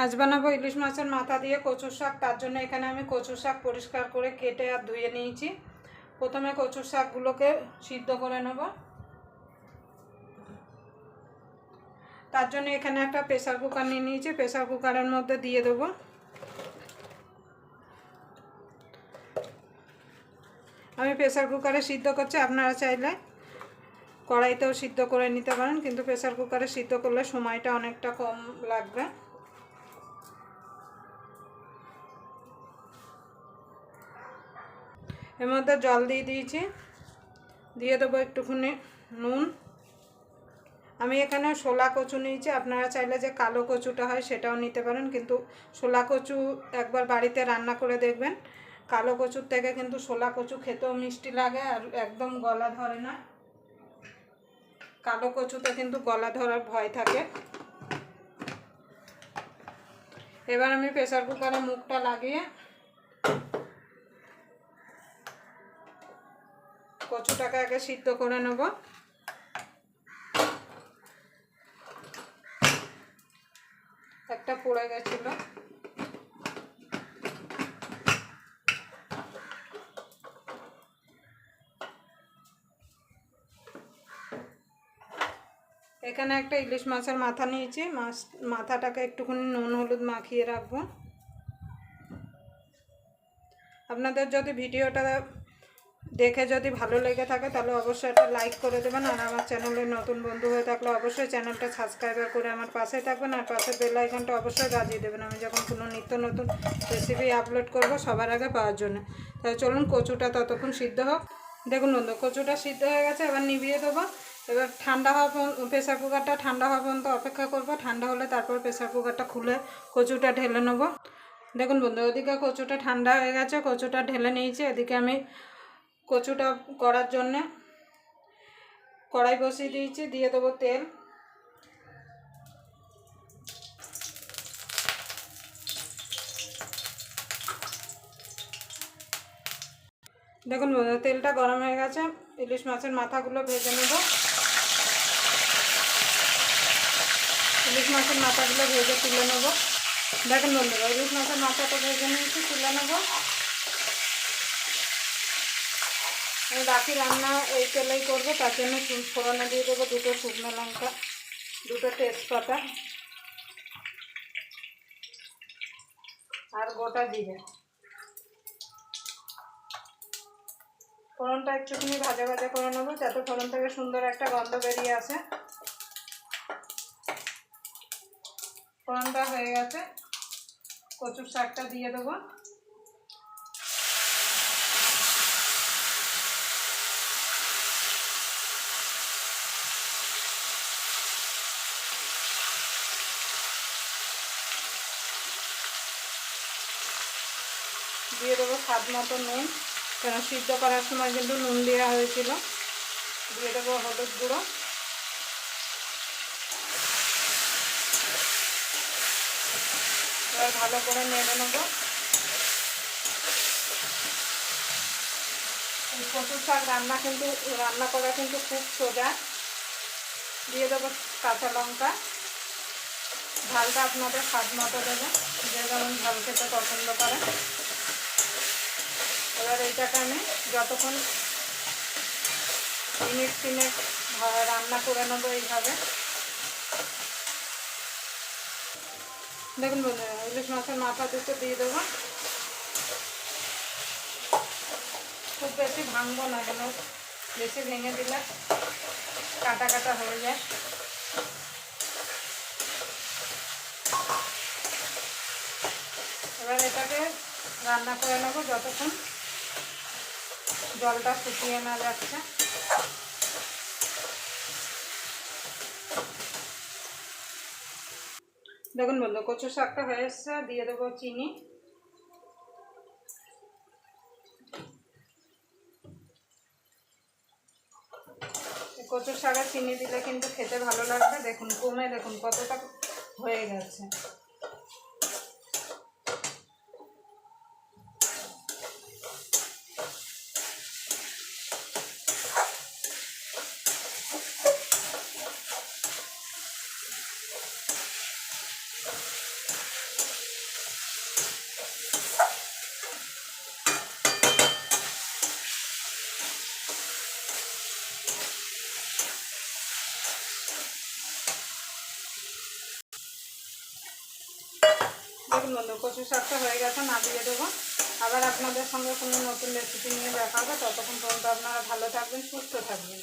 আজ বানাবো ইলিশ মাছের মাথা দিয়ে কচুর শাক। তার জন্য এখানে আমি কচুর শাক পরিষ্কার করে কেটে আর ধুয়ে নিয়েছি। প্রথমে কচুর শাকগুলোকে সিদ্ধ করে নেব। তার জন্য এখানে একটা প্রেসার কুকার নিয়ে নিয়েছি। প্রেসার কুকারের মধ্যে দিয়ে দেবো। আমি প্রেসার কুকারে সিদ্ধ করছি। আপনারা চাইলে কড়াইতেও সিদ্ধ করে নিতে পারেন, কিন্তু প্রেসার কুকারে সিদ্ধ করলে সময়টা অনেকটা কম লাগবে। এর মধ্যে জল দিয়ে দিয়েছি। দিয়ে দেবো একটুখানি নুন। আমি এখানে শোলা কচু নিয়েছি। আপনারা চাইলে যে কালো কচুটা হয় সেটাও নিতে পারেন, কিন্তু শোলা কচু একবার বাড়িতে রান্না করে দেখবেন। কালো কচুর থেকে কিন্তু শোলা কচু খেতেও মিষ্টি লাগে আর একদম গলা ধরে না। কালো কচুতে কিন্তু গলা ধরার ভয় থাকে। এবার আমি প্রেসার কুকারে মুখটা লাগিয়ে কচুটাকে আগে সিদ্ধ করে নেব? একটা পড়ে গেছিল। এখানে একটা ইলিশ মাছের মাথা নিয়েছি। মাছ, মাথাটাকে একটুখানি নুন হলুদ মাখিয়ে রাখব। আপনাদের যদি ভিডিওটা দেখে যদি ভালো লেগে থাকে তাহলে অবশ্যই একটা লাইক করে দেবেন। আর আমার চ্যানেলে নতুন বন্ধু হয়ে থাকলে অবশ্যই চ্যানেলটা সাবস্ক্রাইবার করে আমার পাশে থাকবেন। আর পাশে বেল আইকনটা অবশ্যই বাজিয়ে দেবেন। আমি যখন কোনো নিত্য নতুন রেসিপি আপলোড করব সবার আগে পাওয়ার জন্য। তাহলে চলুন কচুটা ততক্ষণ সিদ্ধ হোক। দেখুন বন্ধু, কচুটা সিদ্ধ হয়ে গেছে, এবার নিভিয়ে দেবো। এবার ঠান্ডা হওয়া পর্যন্ত প্রেসার কুকারটা ঠান্ডা হওয়া পর্যন্ত অপেক্ষা করব। ঠান্ডা হলে তারপর প্রেসার কুকারটা খুলে কচুটা ঢেলে নেব। দেখুন বন্ধু, ওদিকে কচুটা ঠান্ডা হয়ে গেছে, কচুটা ঢেলে নিয়েছি। এদিকে আমি কচুটা করার জন্যে কড়াই বসিয়ে দিয়েছি, দিয়ে দেবো তেল। দেখুন তেলটা গরম হয়ে গেছে। ইলিশ মাছের মাথাগুলো ভেজে নেব। ইলিশ মাছের মাথাগুলো ভেজে তুলে নেব। দেখুন বন্ধুরা, ইলিশ মাছের মাথাটা ভেজে নিয়েছি, তুলে নেব। আমি বাকি রান্না এই তেলেই করব, তার জন্য ফোড়নে দিয়ে দেবো দুটো শুকনো লঙ্কা, দুটো তেজপাতা আর গোটা জিরে। ফোড়নটা একটুখানি ভাজা ভাজা করে নেব, যাতে ফোড়ন থেকে সুন্দর একটা গন্ধ বেরিয়ে আসে। ফোড়নটা হয়ে গেছে, কচুর শাকটা দিয়ে দেবো। দিয়ে দেবো স্বাদ মতো নুন। কেন, সিদ্ধ করার সময় কিন্তু নুন দেওয়া হয়েছিল। দিয়ে দেবো হলুদ গুঁড়ো। এবার ভালো করে নেড়ে নেব। কচুর শাক রান্না কিন্তু, রান্না করা কিন্তু খুব সোজা। দিয়ে দেবো কাঁচা লঙ্কা। ঝালটা আপনাদের স্বাদ মতো দেবে। যে যেমন ঝাল খেতে পছন্দ করে। এবার এইটাকে আমি যতক্ষণ মিনিট তিনেক রান্না করে নেব এইভাবে। দেখুন বন্ধুরা, ইলিশ মাছের মাথা দুটো দিয়ে দেবো। খুব বেশি ভাঙবো না কেন বেশি ভেঙে দিলে কাটা কাটা হয়ে যায়। এবার এটাকে রান্না করে নেব যতক্ষণ জলটা শুকিয়ে না যাচ্ছে। দেখুন বন্ধু কচু শাকটা হয়ে এসছে, দিয়ে দেবো চিনি। কচুর শাকে চিনি দিলে কিন্তু খেতে ভালো লাগবে। দেখুন, কমে দেখুন, কতটা হয়ে গেছে। দেখুন বন্ধু কচু শাকটা হয়ে গেছে না দিয়ে দেবো। আবার আপনাদের সঙ্গে কোনো নতুন রেসিপি নিয়ে দেখা হবে। ততক্ষণ পর্যন্ত আপনারা ভালো থাকবেন, সুস্থ থাকবেন।